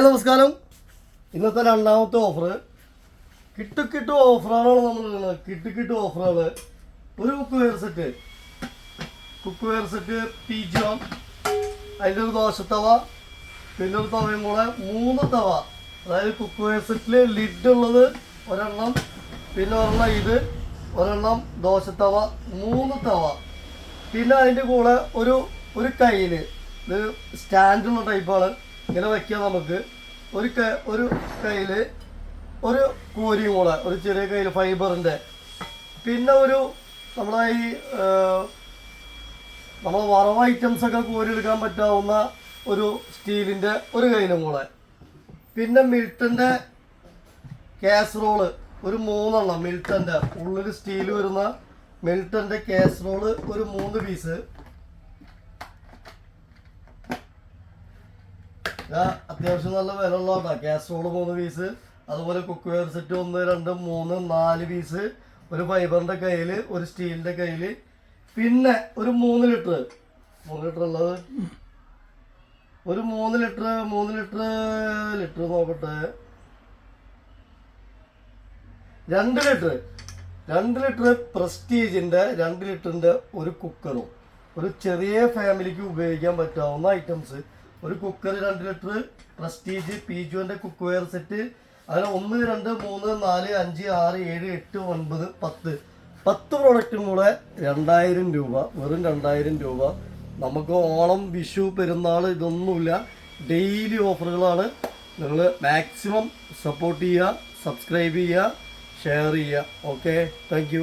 നമസ്കാരം. ഇന്നത്തെ രണ്ടാമത്തെ ഓഫർ കിട്ടു കിട്ടു ഓഫറാണ് നമ്മൾ കിട്ടു കിട്ടു ഓഫറാണ്. ഒരു cookware set. Cookware set Pigeon അതിന്റെ ഒരു ദോശത്തവ പിന്നെ ഒരു തവയും കൂടെ മൂന്ന് തവ. അതായത് കുക്ക് വെയർ സെറ്റിൽ ലിഡ് ഉള്ളത് ഒരെണ്ണം പിന്നെ ഒരെണ്ണം ഇത് ഒരെണ്ണം ദോശത്തവ മൂന്ന് തവ. പിന്നെ അതിന്റെ കൂടെ ഒരു ഒരു കയ്യിൽ ഇത് സ്റ്റാൻഡുള്ള ടൈപ്പാണ് ഇങ്ങനെ വയ്ക്കുക നമുക്ക്. ഒരു ഒരു കയ്യിൽ ഒരു കോരിയും കൂടെ ഒരു ചെറിയ കയ്യിൽ ഫൈബറിന്റെ പിന്നെ ഒരു നമ്മളെ ഈ നമ്മൾ വറവ് ഐറ്റംസ് ഒക്കെ കോരിയെടുക്കാൻ പറ്റാവുന്ന ഒരു സ്റ്റീലിന്റെ ഒരു കയ്യിലും കൂടെ പിന്നെ മിൽട്ടന്റെ കാസറോൾ ഒരു മൂന്നെണ്ണം മിൽട്ടന്റെ ഉള്ളിൽ സ്റ്റീൽ വരുന്ന മിൽട്ടന്റെ കാസറോൾ ഒരു മൂന്ന് പീസ് അത്യാവശ്യം നല്ല വില ഉള്ളതാ കാസ്ട്രോൾ മൂന്ന് പീസ് അതുപോലെ കുക്ക് വെയർ സെറ്റ് ഒന്ന് രണ്ട് മൂന്ന് നാല് പീസ് ഒരു ഫൈബറിന്റെ കയ്യിൽ ഒരു സ്റ്റീലിന്റെ കയ്യിൽ പിന്നെ ഒരു മൂന്ന് ലിറ്റർ മൂന്ന് ലിറ്റർ ഉള്ളത്. ഒരു മൂന്ന് ലിറ്റർ മൂന്ന് ലിറ്റർ ലിറ്റർ നോക്കട്ടെ. രണ്ട് ലിറ്റർ രണ്ട് ലിറ്റർ പ്രസ്റ്റീജിന്റെ രണ്ട് ലിറ്ററിന്റെ ഒരു കുക്കറും ഒരു ചെറിയ ഫാമിലിക്ക് ഉപയോഗിക്കാൻ പറ്റാവുന്ന ഐറ്റംസ് ഒരു കുക്കർ രണ്ട് ലിറ്റർ പ്രസ്റ്റീജ് പീജുവിന്റെ കുക്ക് വെയർ സെറ്റ് അങ്ങനെ ഒന്ന് രണ്ട് മൂന്ന് നാല് അഞ്ച് ആറ് ഏഴ് എട്ട് ഒൻപത് പത്ത്. പത്ത് പ്രോഡക്റ്റും കൂടെ രണ്ടായിരം രൂപ വെറും രണ്ടായിരം രൂപ. നമുക്ക് ഓണം വിഷു പെരുന്നാൾ ഇതൊന്നുമില്ല. ഡെയിലി ഓഫറുകളാണ് നിങ്ങൾ മാക്സിമം സപ്പോർട്ട് ചെയ്യുക സബ്സ്ക്രൈബ് ചെയ്യുക ഷെയർ ചെയ്യുക. Okay thank